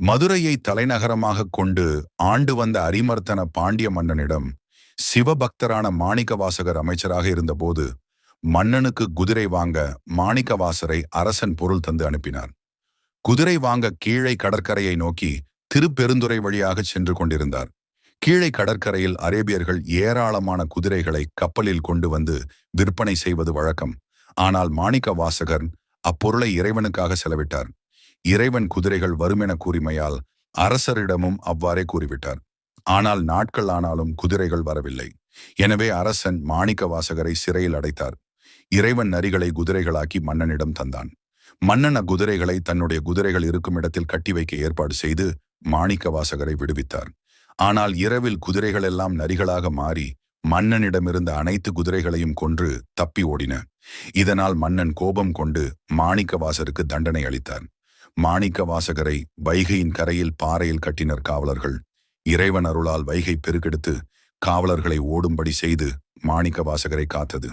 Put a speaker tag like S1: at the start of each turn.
S1: மதுரையை தலைநகரமாக கொண்டு ஆண்டு வந்த அரிமர்த்தன பாண்டிய மன்னனிடம் சிவபக்தரான மாணிக்கவாசகர் அமைச்சராக இருந்தபோது மன்னனுக்கு குதிரை வாங்க மாணிக்கவாசரை அரசன் பொருள் தந்து அனுப்பினார் குதிரை வாங்க கீழே கடற்கரையை நோக்கி திருப்பெருந்துறை வழியாக சென்று கொண்டிருந்தார். கீழே கடற்கரையில் அரேபியர்கள் ஏராளமான குதிரைகளை கப்பலில் கொண்டு வந்து விற்பனை செய்வது வழக்கம். ஆனால் மாணிக்க வாசகர் அப்பொருளை இறைவனுக்காக செலவிட்டார். இறைவன் குதிரைகள் வருமென கூறிமையால் அரசரிடமும் அவ்வாறே கூறிவிட்டார். ஆனால் நாட்கள் ஆனாலும் குதிரைகள் வரவில்லை. எனவே அரசன் மாணிக்க வாசகரை சிறையில் அடைத்தார். இறைவன் நரிகளை குதிரைகளாக்கி மன்னனிடம் தந்தான். மன்னன் அக்குதிரைகளை தன்னுடைய குதிரைகள் இருக்கும் இடத்தில் கட்டி வைக்க ஏற்பாடு செய்து மாணிக்க வாசகரை விடுவித்தார். ஆனால் இரவில் குதிரைகளெல்லாம் நரிகளாக மாறி மன்னனிடமிருந்த அனைத்து குதிரைகளையும் கொன்று தப்பி ஓடின. இதனால் மன்னன் கோபம் கொண்டு மாணிக்கவாசருக்கு தண்டனை அளித்தார். மாணிக்க வாசகரை வைகையின் கரையில் பாறையில் கட்டினர் காவலர்கள். இறைவன் அருளால் வைகை பெருக்கெடுத்து காவலர்களை ஓடும்படி செய்து மாணிக்க வாசகரை காத்தது.